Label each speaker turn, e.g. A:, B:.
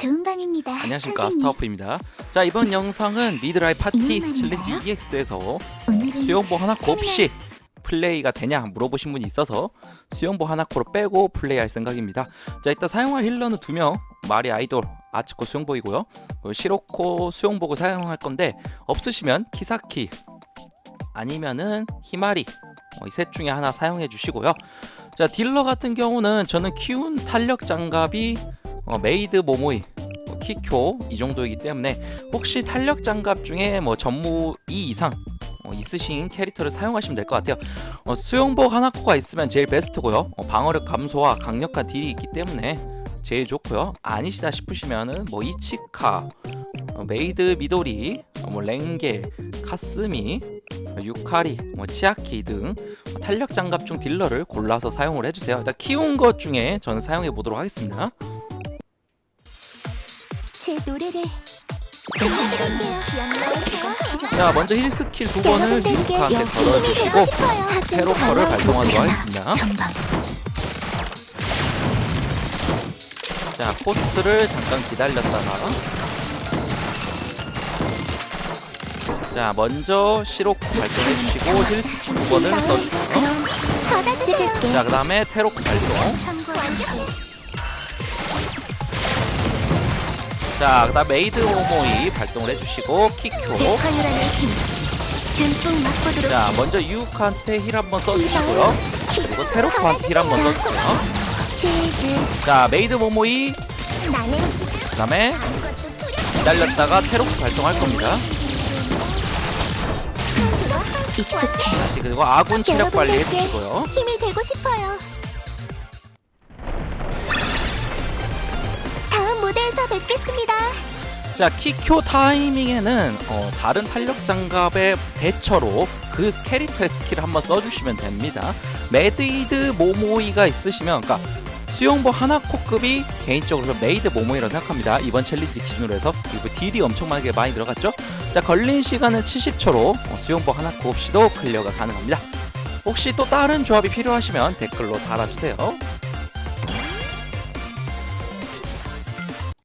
A: 좋은 밤입니다.
B: 안녕하십니까
A: 선생님.
B: 스타워프입니다. 자 이번 영상은 미드라이 파티 챌린지? EX에서
A: 오늘은
B: 수영복 하나코 없이 플레이가 되냐 물어보신 분이 있어서 수영복 하나코로 빼고 플레이할 생각입니다. 자 일단 사용할 힐러는 두 명, 마리 아이돌, 아츠코 수영복이고요. 그리고 시로코 수영복을 사용할 건데 없으시면 키사키 아니면은 히마리 어, 이셋 중에 하나 사용해 주시고요. 자 딜러 같은 경우는 저는 키운 탄력 장갑이 어, 메이드 모모이 어, 키쿄 이 정도이기 때문에 혹시 탄력 장갑 중에 뭐 전무 2 이상 어, 있으신 캐릭터를 사용하시면 될 것 같아요. 어, 수영복 하나코가 있으면 제일 베스트고요. 어, 방어력 감소와 강력한 딜이 있기 때문에 제일 좋고요. 아니시다 싶으시면은 뭐 이치카, 어, 메이드 미도리, 어, 뭐 랭겔, 카스미, 어, 유카리, 뭐 치아키 등 탄력 장갑 중 딜러를 골라서 사용을 해주세요. 일단 키운 것 중에 저는 사용해 보도록 하겠습니다.
A: 제 노래를 들려드릴게요.
B: 자 먼저 힐 스킬 두 번을
A: 여러분들께
B: 유카한테
A: 힘이
B: 걸어주시고
A: 싶어요.
B: 테로퍼를
A: 잘
B: 발동하도록 하겠습니다. 자 포스트를 잠깐 기다렸다가 자 먼저 시로코 발동해 주시고 힐 스킬 두 번을 써주세요.
A: 그럼 받아주세요.
B: 자 그 다음에 테로코 발동. 자 그다음 메이드 오모이 발동을 해주시고 키쿄. 자 먼저 유카한테 힐 한번 써주시고요. 그리고 테로코한테 힐 한번 써주세요. 자 메이드 모모이 그다음에 기다렸다가 테로코 발동할 겁니다.
A: 익숙해
B: 다시 그리고 아군 체력 관리 해주시고요.
A: 힘이 되고 싶어요 무대에서 뵙겠습니다
B: 자 키쿄 타이밍에는 어, 다른 탄력 장갑의 대처로 그 캐릭터의 스킬을 한번 써주시면 됩니다. 메이드 모모이가 있으시면, 그러니까 수영복 하나코급이 개인적으로 메이드 모모이라고 생각합니다. 이번 챌린지 기준으로 해서 그리고 딜이 엄청나게 많이 들어갔죠. 자 걸린 시간은 70초로 어, 수영복 하나코 없이도 클리어가 가능합니다. 혹시 또 다른 조합이 필요하시면 댓글로 달아주세요.